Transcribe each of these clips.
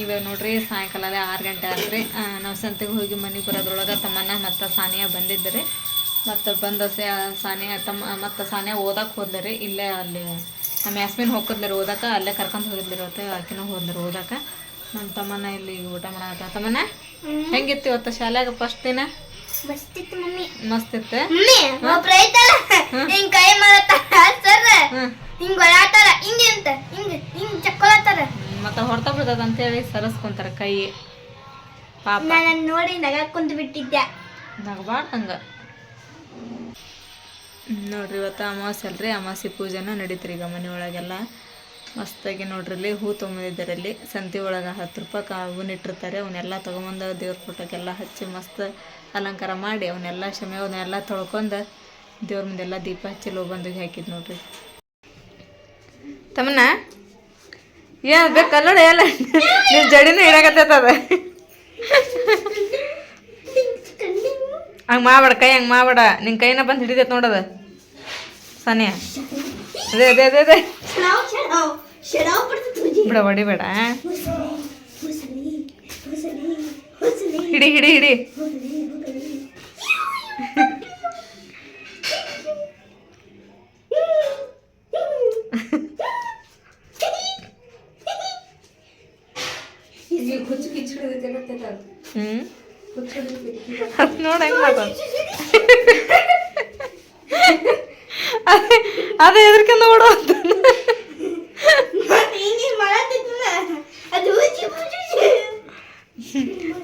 ಇವಾಗ ನೋಡ್ರಿ ಸಾಯಂಕಾಲ ಆರು ಗಂಟೆ ಆದ್ರಿ ನಾವು ಸಂತೆಗೆ ಹೋಗಿ ಮನೆಗೆ ಬರೋದ್ರೊಳಗೆ ತಮ್ಮನ್ನ ಮತ್ತು ಸಾನಿಯಾ ಬಂದಿದ್ದರೆ. ಮತ್ತು ಬಂದ ಸಾನಿಯಾ ತಮ್ಮ ಮತ್ತು ಸಾನಿಯಾ ಓದಕ್ಕೆ ಹೋದ್ಲರಿ. ಇಲ್ಲೇ ಅಲ್ಲಿ ನಮ್ಮ ಯಾಸ್ಮಿನ್ ಹೋಗ್ಕೊದ್ಲರಿ ಓದಕ್ಕೆ ಅಲ್ಲೇ ಕರ್ಕೊಂಡು ಹೋಗಿದ್ಲರಿ ಇವತ್ತು ಆಕಿನ ಹೋದ್ಲರಿ ಓದಕ್ಕೆ ನಮ್ಮ ತಮ್ಮನ ಇಲ್ಲಿ ಊಟ ಮಾಡತ್ತ ತಮ್ಮನ ಹೆಂಗಿತ್ತು ಇವತ್ತು ಶಾಲ್ಯಾಗ ಫಸ್ಟ್ ದಿನ? ಮಸ್ತ್ ಇತ್ತು ಹಿಂಗ್ ಕೈ ಸರ್. ಹಿಂಗ್ ಹಿಂಗೆ ಅಂತ ಹಿಂಗ್. ಮತ್ತು ಹೊಡ್ತಾ ಬಿಡ್ತದ ಅಂತೇಳಿ ಸರಸ್ಕೊಂತಾರ ಕೈ. ಪಾಪ. ನಾನು ನೋಡಿ ನಗಾಕೊಂಡು ಕುಂತು ಬಿಟ್ಟಿದ್ದೆ. ನಗಬಾರ್ದು ಹಂಗೆ ನೋಡ್ರಿ ಇವತ್ತು ಅಮಾವಾಸ್ಯೆ ಅಲ್ರಿ ಅಮಾವಾಸ್ಯೆ ಪೂಜೆನ ನಡೀತ್ರಿ ಈಗ ಮನೆ ಒಳಗೆಲ್ಲ. ಮಸ್ತಾಗಿ ನೋಡ್ರಿ ಇಲ್ಲಿ ಹೂ ತೊಗೊಂಬಂದಿದ್ದಾರೆ ಇಲ್ಲಿ. ಸಂತೆ ಒಳಗೆ ಹತ್ತು ರೂಪಾಯಿ ಹೂವಿನ ಇಟ್ಟಿರ್ತಾರೆ ಅವನ್ನೆಲ್ಲ ತೊಗೊಂಬಂದು ದೇವ್ರ ಫೋಟೋಕ್ಕೆಲ್ಲ ಹಚ್ಚಿ ಮಸ್ತ್ ಅಲಂಕಾರ ಮಾಡಿ ಅವನ್ನೆಲ್ಲ ಶಮೆ ಅವನ್ನೆಲ್ಲ ತೊಳ್ಕೊಂಡು ದೇವ್ರ ಮುಂದೆಲ್ಲ ದೀಪ ಹಚ್ಚಿ ಲೋ ಬಂದು ಹಾಕಿದ್ ನೋಡ್ರಿ. ತಮ್ಮನ ಏನ್ ಬೇಕಲ್ಲ ಎಲ್ಲ. ನಿನ್ ಜಡಿನೂ ಇಡಕತ್ತದ ಹಂಗೆ ಮಾಡಬೇಡ ಕೈ, ಹಂಗೆ ಮಾಡಬೇಡ. ನಿನ್ನ ಕೈನ ಬಂದು ಹಿಡಿದೈತೆ ನೋಡದ ಸನಿಯ. ಅದೇ ಅದೇ ಅದೇ ಅದೇ. ಬಿಡ, ಹೊಡಿಬೇಡ ಹಿಡಿ ಹಿಡಿ ಹಿಡಿ. ಹ್ಞೂ ಅದು ನೋಡಿ ಹೆಂಗೆ ಮಾತಾಡ ಅದೇ ಅದೇ ಎದ್ರಕಂದ ಓಡೋ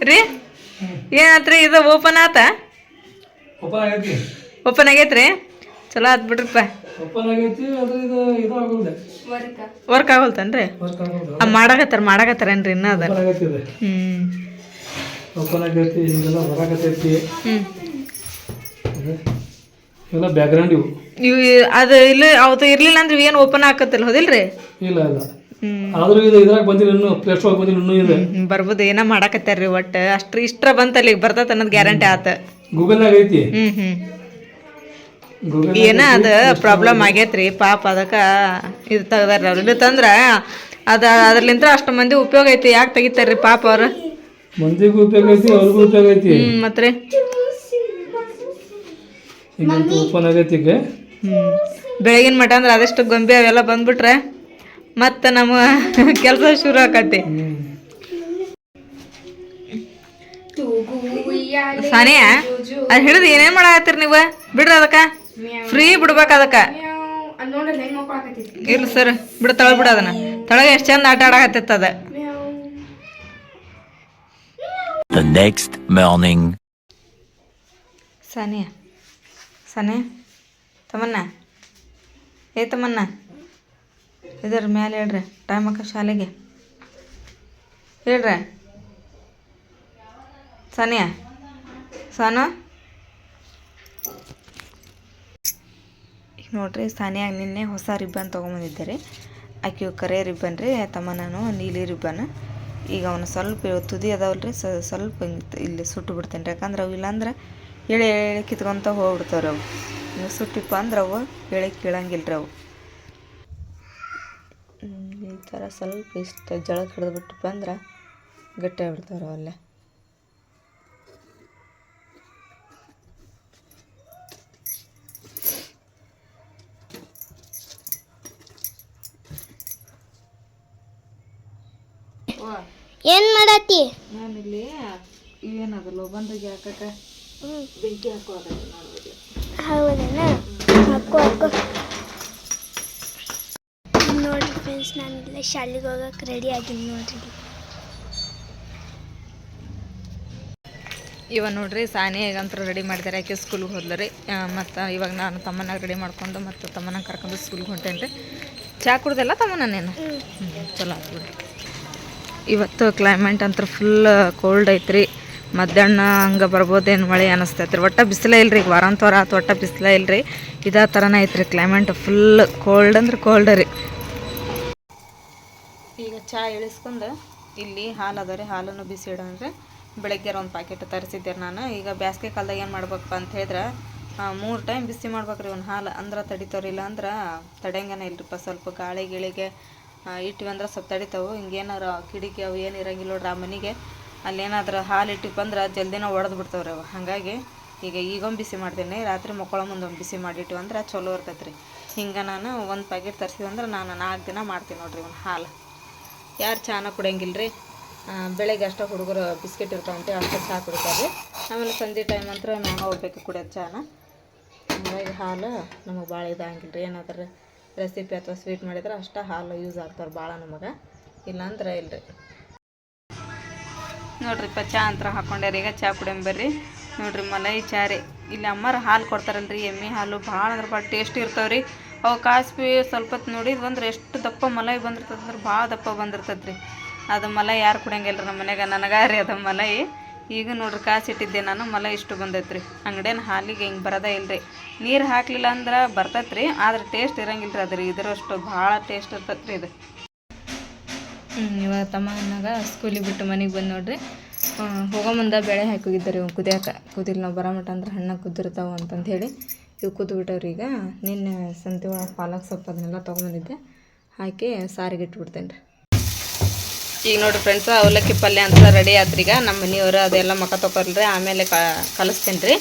ರೀ ಏನಾತ್ರಿ ಇದು ಓಪನ್ ಆತ? ಓಪನ್ ಆಗೈತಿ ಓಪನ್ ಆಗೈತ್ರಿ? ಚಲೋ ಆತ್ ಬಿಡ್ರಿಪ್ಪ. ಓಪನ್ ಆಗೈತಿ ಆದ್ರೆ ಇದು ಇದು ಆಗೋಲ್ದೆ ವರ್ಕ್ ಆಗೋಲ್ತನ್ರಿ? ಮಾಡಾಕತ್ತಾರ ಮಾಡಾಕತ್ತಾರೇನ್ರಿ ಇನ್ನ ಅದ? ಓಪನ್ ಆಗೈತಿ ಇದು ಹ್ಞೂ ಓಪನ್ ಆಗೈತಿ ಹಿಂಗೆಲ್ಲ ಹೊರಗತೈತಿ ಹ್ಞೂ ಇವೆಲ್ಲ ಬ್ಯಾಕ್ಗ್ರೌಂಡ್ ಇವು. ಇವು ಅದು ಇಲ್ಲ ಅವತ್ತು ಇರ್ಲಿಲ್ಲ ಅಂದ್ರೆ ಏನು ಓಪನ್ ಆಕತ್ತಿಲ್ಲ ಹೌದಿಲ್ರಿ? ಇಲ್ಲ ಇಲ್ಲ. ಹ್ಮ್. ಆದ್ರೂ ಇದು ಇದ್ರಾಗ ಬಂದಿಲ್ಲ ಇನ್ನೂ ಪ್ಲೇ ಸ್ಟೋರ್ ಬಂದಿಲ್ಲ ಇನ್ನೂ ಇದೆ. ಹ್ಮ್, ಬರ್ಬೋದು ಏನ ಮಾಡಾಕತ್ತಾರ್ರಿ ಒಟ್ಟು. ಅಷ್ಟ್ರ ಇಷ್ಟ್ರ ಬಂತಲ್ಲಿ ಬರ್ತೈತೆ ಅನ್ನೋದು ಗ್ಯಾರಂಟಿ ಆತ. ಗೂಗಲ್ ಐತಿ. ಹ್ಮ್ ಹ್ಮ್. ಗೂಗಲ್ ಏನ ಅದು ಪ್ರಾಬ್ಲಮ್ ಆಗೈತ್ರಿ ಪಾಪ ಅದಕ್ಕೆ ಇದು ತೆಗ್ದಾರ್ರಿ ಅವ್ರು. ಇಲ್ಲಿ ತಂದ್ರ ಅದ ಅದ್ರಲ್ಲಿಂದ ಅಷ್ಟು ಮಂದಿ ಉಪಯೋಗ ಐತಿ ಯಾಕೆ ತೆಗಿತಾರ್ರಿ ಪಾಪ ಅವರು? ಮಂದಿಗೂ ಉಪಯೋಗ ಐತಿ ಅವ್ರಿಗೂ ಉಪಯೋಗ ಐತಿ. ಹ್ಞೂ ಮತ್ತೆ ಹಿಂಗಂತ ಓಪನ್ ಆಗೈತಿ ಈಗ? ಹ್ಮ್. ಬೆಳಗಿನ ಮಠ ಅಂದ್ರೆ ಅದೆಷ್ಟು ಗೊಂಬೆ ಅವೆಲ್ಲ ಬಂದ್ಬಿಟ್ರೆ ಮತ್ತೆ ನಮ್ಮ ಕೆಲಸ ಶುರು ಆಕತಿ. ಅದು ಅದ್ ಹಿಡಿದು ಏನೇನ್ ಮಾಡಾಕತ್ತೀರಿ ನೀವು? ಬಿಡ್ರಿ ಅದಕ್ಕ. ಫ್ರೀ ಬಿಡ್ಬೇಕು ಅದಕ್ಕೆ. ಇಲ್ಲ ಸರ್ ಬಿಡ ತಳ ಬಿಡ ಅದನ್ನ. ತಳಗ ಎಷ್ಟು ಚಂದ ಆಟ ಆಡಕತ್ತಿತ್ತ ಅದ. The next morning. ಸಾನಿಯ ಸಾನೆ ತಮ್ಮನ್ನ ಏ ತಮ್ಮನ್ನ ಇದರ ಮೇಲೆ ಹೇಳ್ರಿ ಟೈಮ್ ಅಕ್ಕ ಶಾಲೆಗೆ. ಹೇಳ್ರಿ. ಸಾನಿಯಾ ಸಾನು? ನೋಡ್ರಿ, ಸಾನಿಯಾಗ ನಿನ್ನೆ ಹೊಸ ರಿಬ್ಬನ್ ತೊಗೊಂಬಂದಿದ್ದೆ ಆಕೆ ಕರೆ ರಿಬ್ಬನ್ ರೀ ತಮ್ಮ ನಾನು ನೀಲಿ ರಿಬ್ಬನ್. ಈಗ ಅವನು ಸ್ವಲ್ಪ ತುದಿ ಅದಾವಲ್ಲ ರೀ ಸ್ವಲ್ಪ ಇಲ್ಲಿ ಸುಟ್ಟು ಬಿಡ್ತೇನೆ ರೀ ಯಾಕಂದ್ರೆ ಅವು ಇಲ್ಲಾಂದ್ರೆ ಎಳೆ ಎಳೆ ಕಿತ್ಕೊಂತ ಹೋಗ್ಬಿಡ್ತಾವ್ರಿ ಅವು. ನೀವು ಸುಟ್ಟಿಪ್ಪ ಅಂದ್ರೆ ಅವು ಎಳೆ ಕೀಳಂಗಿಲ್ಲ ರೀ ಅವು ಈ ಥರ ಸ್ವಲ್ಪ ಇಷ್ಟು ಜಳಕ್ಕೆ ಹಿಡಿದ್ಬಿಟ್ಟಪ್ಪ ಅಂದ್ರೆ ಗಟ್ಟಿ ಆಗ್ಬಿಡ್ತಾವ್ರಿ ಅಲ್ಲೇ. ಏನ್ ಮಾಡತ್ತಿ? ನಾನಿಲ್ಲಿ ಏನದಲ್ಲ ಬಂದಾಗ ಹಾಕಕ ಬೆಂಕಿ ಹಾಕೋದ ಹೌದನ? ಹಾಕೋ ಹಾಕೋ. ನೋಡಿ ಫ್ರೆಂಡ್ಸ್ ನಾನಿಲ್ಲ ಶಾಲೆಗೆ ಹೋಗಕ್ಕೆ ರೆಡಿ ಆಗಿನಿ ನೋಡ್ರಿ. ಇವಾಗ ನೋಡ್ರಿ ಸಾನಿ ಈಗಂತೂ ರೆಡಿ ಮಾಡಿದಾರೆ ಆಕೆ ಸ್ಕೂಲ್ಗೆ ಹೋದ್ಲರಿ. ಮತ್ತು ಇವಾಗ ನಾನು ತಮ್ಮನಾಗ ರೆಡಿ ಮಾಡ್ಕೊಂಡು ಮತ್ತು ತಮ್ಮನಾಗ ಕರ್ಕೊಂಡು ಸ್ಕೂಲ್ಗೆ ಹೊಂಟೇನ್ರಿ. ರೀ ಚಹಾ ಕುಡ್ದಲ್ಲ ತಮ್ಮನ ನೀನು ಹ್ಞೂ ಚಲೋ ಆಯ್ತು ಬಿಡಿ ಇವತ್ತು ಕ್ಲೈಮೇಟ್ ಅಂತ ಫುಲ್ ಕೋಲ್ಡ್ ಐತ್ರಿ. ಮಧ್ಯಾಹ್ನ ಹಂಗೆ ಬರ್ಬೋದೇನು ಮಳೆ ಅನಿಸ್ತೈತ್ರಿ. ಒಟ್ಟು ಬಿಸಿಲೇ ಇಲ್ರಿ, ಈಗ ವಾರಾಂತವಾರ ಆತು, ಒಟ್ಟು ಬಿಸಿಲೇ ಇಲ್ರಿ. ಇದೇ ಥರನೇ ಐತ್ರಿ ಕ್ಲೈಮೇಟ್ ಫುಲ್ ಕೋಲ್ಡ್ ಅಂದ್ರೆ ಕೋಲ್ಡ್ ರೀ. ಈಗ ಚಹಾ ಇಳಿಸ್ಕೊಂಡು ಇಲ್ಲಿ ಹಾಲು ಅದ ರೀ, ಹಾಲನ್ನು ಬಿಸಿ ಇಡೋಣ್ರಿ. ಬೆಳಗ್ಗೆ ಒಂದು ಪ್ಯಾಕೆಟ್ ತರಿಸಿದ್ದೆ ನಾನು. ಈಗ ಬ್ಯಾಸ್ಗೆ ಕಾಲದಾಗ ಏನು ಮಾಡ್ಬೇಕಪ್ಪ ಅಂತ ಹೇಳಿದ್ರೆ ಮೂರು ಟೈಮ್ ಬಿಸಿ ಮಾಡ್ಬೇಕ್ರಿ ಒಂದು ಹಾಲು. ಅಂದ್ರೆ ತಡಿತವ್ರಿ ಇಲ್ಲ ಅಂದ್ರೆ ತಡೆಯಂಗನೇ ಇಲ್ರಿಪ್ಪ. ಸ್ವಲ್ಪ ಗಾಳಿ ಗಿಳಿಗೆ ಇಟ್ಟಿವಿ ಅಂದ್ರೆ ಸ್ವಲ್ಪ ತಡಿತಾವು. ಹಿಂಗೇನಾರ ಕಿಡಿಕಿ ಅವು ಏನು ಇರಂಗಿಲ್ಲ ನೋಡ್ರಿ ಆ ಮನೆಗೆ. ಅಲ್ಲೇನಾದ್ರೂ ಹಾಲು ಇಟ್ಟಿಪ್ಪ ಅಂದ್ರೆ ಜಲ್ದಿನ ಒಡೆದು ಬಿಡ್ತಾವ್ರಿ ಅವು. ಹಾಗಾಗಿ ಈಗ ಈಗೊಂದು ಬಿಸಿ ಮಾಡ್ತೀನಿ. ರಾತ್ರಿ ಮಕ್ಕಳ ಮುಂದೆ ಒಂದು ಬಿಸಿ ಮಾಡಿಟ್ಟಿವಿ ಅಂದ್ರೆ ಚಲೋ ಇರ್ತೈತೆ ರೀ ಹಿಂಗೆ ನಾನು ಒಂದು ಪ್ಯಾಕೆಟ್ ತರಿಸಿದ್ವಿ ಅಂದ್ರೆ ನಾನು ನಾಲ್ಕು ದಿನ ಮಾಡ್ತೀನಿ ನೋಡ್ರಿ ಒಂದು ಹಾಲು. ಯಾರು ಚಾನ ಕುಡಿಯಂಗಿಲ್ಲ ರೀ ಬೆಳಗ್ಗೆ ಅಷ್ಟೇ ಹುಡುಗರು ಬಿಸ್ಕೆಟ್ ಇರ್ತಾವಂತೆ ಅಷ್ಟೇ ಚಹಾ ಕುಡಿತಾರೆ ಆಮೇಲೆ ಸಂಜೆ ಟೈಮ್ ಅಂತ ನಾನು ಹೋಗ್ಬೇಕು ಕುಡಿಯೋದು ಚಾನ. ಹಾಗಾಗಿ ಹಾಲು ನಮಗೆ ಭಾಳ ಇದಾಗಿಲ್ಲ ರೀ ಏನಾದ್ರೆ ರೆಸಿಪಿ ಅಥವಾ ಸ್ವೀಟ್ ಮಾಡಿದ್ರೆ ಅಷ್ಟೇ ಹಾಲು ಯೂಸ್ ಆಗ್ತಾರೆ ಭಾಳ ನಮಗೆ. ಇಲ್ಲಾಂದ್ರೆ ಇಲ್ರಿ. ನೋಡ್ರಿಪ್ಪ ಚಾ ಅಂತ ಹಾಕೊಂಡ್ಯಾರ. ಈಗ ಚಾ ಕುಡಿಯಂಬರ್ರಿ ನೋಡ್ರಿ, ಮಲೈ ಚಾ ರೀ ಇಲ್ಲಿ ಅಮ್ಮರು ಹಾಲು ಕೊಡ್ತಾರಲ್ರಿ, ಎಮ್ಮೆ ಹಾಲು. ಭಾಳ ಅಂದ್ರೆ ಭಾಳ ಟೇಸ್ಟ್ ಇರ್ತಾವೆ ರೀ ಅವು ಕಾಸ್ಬಿ ಸ್ವಲ್ಪ ಹೊತ್ತು ನೋಡಿ ಅಂದ್ರೆ ಎಷ್ಟು ದಪ್ಪ ಮಲೈ ಬಂದಿರ್ತದೆ ಅಂದ್ರೆ ಭಾಳ ದಪ್ಪ ಬಂದಿರ್ತದ್ರಿ. ಅದು ಮಲೈ ಯಾರು ಕುಡಿಯಂಗಿಲ್ಲ ರೀ ನಮ್ಮ ಮನ್ಯಾಗ? ನನಗಾರಿ ಅದು ಮಲೈ. ಈಗ ನೋಡ್ರಿ ಕಾಸಿಟ್ಟಿದ್ದೆ ನಾನು, ಮಲ ಇಷ್ಟು ಬಂದೈತೆ ರೀ ಅಂಗಡಿಯನ್ ಹಾಲಿಗೆ ಹಿಂಗೆ ಬರೋದೇ ಇಲ್ರಿ. ನೀರು ಹಾಕಲಿಲ್ಲ ಅಂದ್ರೆ ಬರ್ತೈತೆ ರೀ ಆದ್ರೆ ಟೇಸ್ಟ್ ಇರಂಗಿಲ್ಲ ರೀ ಅದ್ರ. ಇದರಷ್ಟು ಭಾಳ ಟೇಸ್ಟ್ ಇರ್ತೈತೆ ರೀ ಇದು ಇವಾಗ ತಮ್ಮ ಅನ್ನಾಗ ಸ್ಕೂಲಿಗೆ ಬಿಟ್ಟು ಮನೆಗೆ ಬಂದು ನೋಡ್ರಿ. ಹೋಗೋ ಮುಂದೆ ಬೆಳೆ ಹಾಕೋಗಿದ್ದಾರೆ ಇವ್ ಕುದಿಯಾಕ. ಕುದಿಲ್ ನಾವು ಬರೋ ಮಟ್ಟ ಅಂದ್ರೆ ಹಣ್ಣಾಗ ಕುದಿರ್ತಾವ ಅಂತಂದು ಹೇಳಿ ಇವು ಕುದ್ದು ಬಿಟ್ಟವ್ರಿ ಈಗ. ನಿನ್ನೆ ಸಂತೆ ಒಳಗೆ ಪಾಲಕ್ ಸೊಪ್ಪು ಅದನ್ನೆಲ್ಲ ತೊಗೊಂಬಂದಿದ್ದೆ. ಹಾಕಿ ಸಾರಿಗೆ ಇಟ್ಬಿಡ್ತೇನೆ ರೀ ಈಗ ನೋಡಿ ಫ್ರೆಂಡ್ಸ್ ಅವಲಕ್ಕಿ ಪಲ್ಯ ಅಂತ ರೆಡಿ ಆತ್ರಿ ಈಗ. ನಮ್ಮ ಮನೆಯವರು ಅದೆಲ್ಲ ಮಕ ತೊಗೊಳ್ರಿ ಆಮೇಲೆ ಕಲಿಸ್ತೀನಿ ರೀ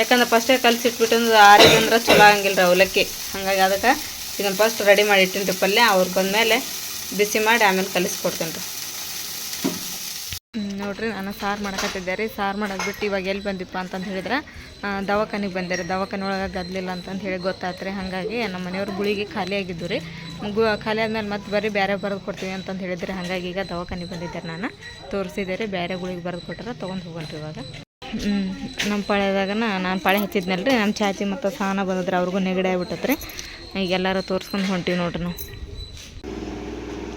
ಯಾಕಂದ್ರೆ ಫಸ್ಟೇ ಕಲಿಸಿಟ್ಬಿಟ್ಟು ಆರಿದಂದ್ರೆ ಚಲೋ ಆಗಂಗಿಲ್ಲ ರೀ ಅವಲಕ್ಕಿ. ಹಾಗಾಗಿ ಅದಕ್ಕೆ ಇದನ್ನು ಫಸ್ಟ್ ರೆಡಿ ಮಾಡಿ ಇಟ್ಟಿನಿ ರೀ ಪಲ್ಯ. ಅವ್ರು ಬಂದಮೇಲೆ ಬಿಸಿ ಮಾಡಿ ಆಮೇಲೆ ಕಲಿಸ್ಕೊಡ್ತೀನಿ ರೀ ನೋಡ್ರಿ, ನಾನು ಸಾರು ಮಾಡಕತ್ತಿದ್ದೆ ರೀ. ಸಾರು ಮಾಡೋದು ಬಿಟ್ಟು ಇವಾಗ ಎಲ್ಲಿ ಬಂದಿಪ್ಪ ಅಂತಂದು ಹೇಳಿದ್ರೆ ದವಾಖಾನಿಗೆ ಬಂದೆ ರೀ. ದವಾಖಾನೆ ಒಳಗೆ ಗದ್ಲಿಲ್ಲ ಅಂತಂದು ಹೇಳಿ ಗೊತ್ತಾಯ್ತು ರೀ ಹಾಗಾಗಿ ನಮ್ಮ ಮನೆಯವ್ರ ಗುಳಿಗೆ ಖಾಲಿ ಆಗಿದ್ದು ರೀ. ಗು ಖಾಲಿ ಆದಮೇಲೆ ಮತ್ತೆ ಬರೀ ಬೇರೆ ಬರೆದು ಕೊಡ್ತೀವಿ ಅಂತಂದು ಹೇಳಿದ್ರೆ, ಹಾಗಾಗಿ ಈಗ ದವಾಖಾನಿಗೆ ಬಂದಿದ್ದೆ ನಾನು. ತೋರಿಸಿದೆ ರೀ ಬೇರೆ ಗುಳಿಗೆ ಬರೆದು ಕೊಟ್ಟರೆ ತೊಗೊಂಡು ಹೋಗೋಣ್ರಿ ಇವಾಗ. ನಮ್ಮ ಪಾಳ್ಯದಾಗನ ನಾನು ಪಾಳೆ ಹಚ್ಚಿದ್ನಲ್ಲ ರೀ. ನಮ್ಮ ಚಾಚಿ ಮತ್ತು ಸಾನ ಬಂದಿದ್ರೆ, ಅವ್ರಿಗೂ ನೆಗಡಿ ಆಗ್ಬಿಟ್ಟತ್ರಿ. ಈಗ ಎಲ್ಲರೂ ತೋರಿಸ್ಕೊಂಡು ಹೊಂಟೀವಿ ನೋಡ್ರಿ ನಾವು.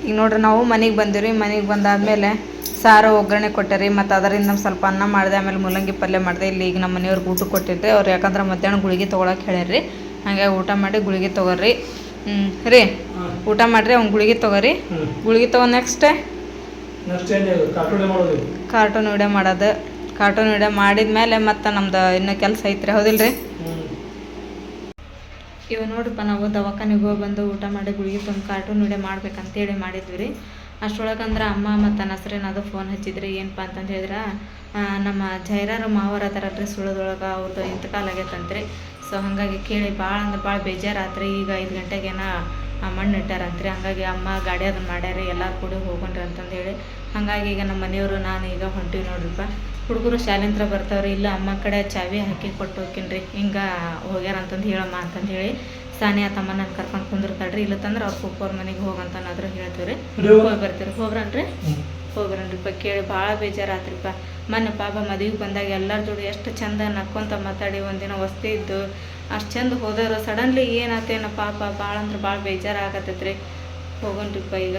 ಈಗ ನೋಡ್ರಿ, ನಾವು ಮನೆಗೆ ಬಂದಿವಿ ಮನೆಗೆ ಬಂದಾದ್ಮೇಲೆ ಸಾರು ಒಗ್ಗರಣೆ ಕೊಟ್ಟೆ ರೀ ಮತ್ತು ಅದರಿಂದ ಸ್ವಲ್ಪ ಅನ್ನ ಮಾಡಿದೆ ಆಮೇಲೆ ಮೂಲಂಗಿ ಪಲ್ಯ ಮಾಡಿದೆ. ಇಲ್ಲಿ ಈಗ ನಮ್ಮ ಮನೆಯವ್ರಿಗೆ ಊಟ ಕೊಟ್ಟಿದ್ದೆ ಅವ್ರು ಯಾಕಂದ್ರೆ ಮಧ್ಯಾಹ್ನ ಗುಳಿಗೆ ತೊಗೊಳಕ್ಕೆ ಹೇಳ್ಯಾರ್ರಿ. ಹಾಗಾಗಿ ಊಟ ಮಾಡಿ ಗುಳಿಗೆ ತೊಗೊರ್ರಿ ಹ್ಞೂ ರೀ ಊಟ ಮಾಡಿರಿ ಅವ್ನು ಗುಳಿಗೆ ತೊಗೊರಿ. ಗುಳಿಗೆ ತೊಗೊಂಡು ನೆಕ್ಸ್ಟ್ ಮಾಡೋದು ಕಾರ್ಟೂನ್ ವಿಡಿಯೋ ಮಾಡೋದು. ಕಾರ್ಟೂನ್ ವಿಡಿಯೋ ಮಾಡಿದ್ಮೇಲೆ ಮತ್ತು ನಮ್ದು ಇನ್ನೂ ಕೆಲಸ ಐತ್ರಿ ಹೌದಿಲ್ಲ ರೀ ಇವ ನೋಡ್ರಪ್ಪ ನಾವು ದವಾಖಾನೆಗೆ ಹೋಗಿ ಬಂದು ಊಟ ಮಾಡಿ ಗುಳಿಗೆ ತೊಗೊಂಡು ಕಾರ್ಟೂನ್ ವಿಡಿಯೋ ಮಾಡ್ಬೇಕಂತೇಳಿ ಮಾಡಿದ್ವಿ ರೀ. ಅಷ್ಟರೊಳಗೆ ಅಂದ್ರೆ ಅಮ್ಮ ಮತ್ತು ನಸ್ರೇನ ಅದು ಫೋನ್ ಹಚ್ಚಿದ್ರಿ ಏನಪ್ಪ ಅಂತಂದು ಹೇಳಿದ್ರೆ ನಮ್ಮ ಜೈರಾರು ಮಾವರ ಅದಾರಲ್ರಿ ಸುಳ್ಳದೊಳಗೆ ಅವ್ರದ್ದು ಇಂತಕಾಲ ಆಗೈತಂತ್ರಿ ಸೊ ಹಾಗಾಗಿ ಕೇಳಿ ಭಾಳ ಅಂದ್ರೆ ಭಾಳ ಬೇಜಾರಾತ್ರಿ ಈಗ ಐದು ಗಂಟೆಗೇನ ಮಣ್ಣು ಇಟ್ಟಾರಂತ್ರಿ ಹಂಗಾಗಿ ಅಮ್ಮ ಗಾಡಿ ಅದನ್ನ ಮಾಡ್ಯಾರಿ ಎಲ್ಲರೂ ಕೂಡಿ ಹೋಗೋಣ್ರಿ ಅಂತಂದು ಹೇಳಿ. ಹಾಗಾಗಿ ಈಗ ನಮ್ಮ ಮನೆಯವರು, ನಾನು ಈಗ ಹೊಂಟಿವಿ ನೋಡ್ರಿಪ್ಪ ಹುಡುಗರು ಶಾಲೆಂತ್ರ ಬರ್ತಾವ್ರಿ. ಇಲ್ಲ, ಅಮ್ಮ ಕಡೆ ಚಾವಿ ಹಾಕಿ ಕೊಟ್ಟು ಹೋಗ್ತೀನಿ ಹಿಂಗೆ ಹೋಗ್ಯಾರ ಅಂತಂದು ಹೇಳಮ್ಮ ಅಂತಂದು ಹೇಳಿ. ಸಾನಿಯಾ ತಮ್ಮ ನಾನು ಕರ್ಕೊಂಡು ಕುಂದಿರ್ತಾಳ್ರಿ. ಇಲ್ಲತ್ತಂದ್ರೆ ಅವ್ರ ಪಪ್ಪವ್ರ ಮನೆಗೆ ಹೋಗಂತನಾದ್ರೂ ಅನ್ನೋದ್ರ ಹೇಳ್ತೇವ್ರಿ ಹೋಗಿ ಬರ್ತೀರಿ ಹೋಗ್ರನ್ರಿ? ಹೋಗ್ರನ್ರಿಪ್ಪ ಕೇಳಿ ಭಾಳ ಬೇಜಾರಾತ್ರಿಪ್ಪ. ಮೊನ್ನೆ ಪಾಪ ಮದುವೆಗೆ ಬಂದಾಗ ಎಲ್ಲರ ಜೋಡಿ ಎಷ್ಟು ಚಂದ ನಕ್ಕೊಂತ ಮಾತಾಡಿ ಒಂದಿನ ವಸ್ತಿ ಇದ್ದು ಅಷ್ಟು ಚಂದ ಹೋದವ್ರು ಸಡನ್ಲಿ ಏನಾತೇನ ಪಾಪ ಭಾಳ ಅಂದ್ರೆ ಭಾಳ ಬೇಜಾರಾಗತ್ತೈತ್ರಿ. ಹೋಗೋಣ್ರಿಪ್ಪ ಈಗ.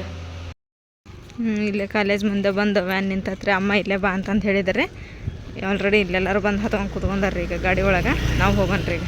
ಹ್ಞೂ ಇಲ್ಲೇ ಕಾಲೇಜ್ ಮುಂದೆ ಬಂದು ವ್ಯಾನ್ ನಿಂತತ್ರಿ. ಅಮ್ಮ ಇಲ್ಲೇ ಬಾ ಅಂತಂದು ಹೇಳಿದಾರೆ. ಆಲ್ರೆಡಿ ಇಲ್ಲೆಲ್ಲರೂ ಬಂದು ಹತ್ಕೊಂಡು ಕುತ್ಕೊಂಡಾರ್ರಿ ಈಗ ಗಾಡಿ ಒಳಗೆ. ನಾವು ಹೋಗೋಣ್ರಿ ಈಗ.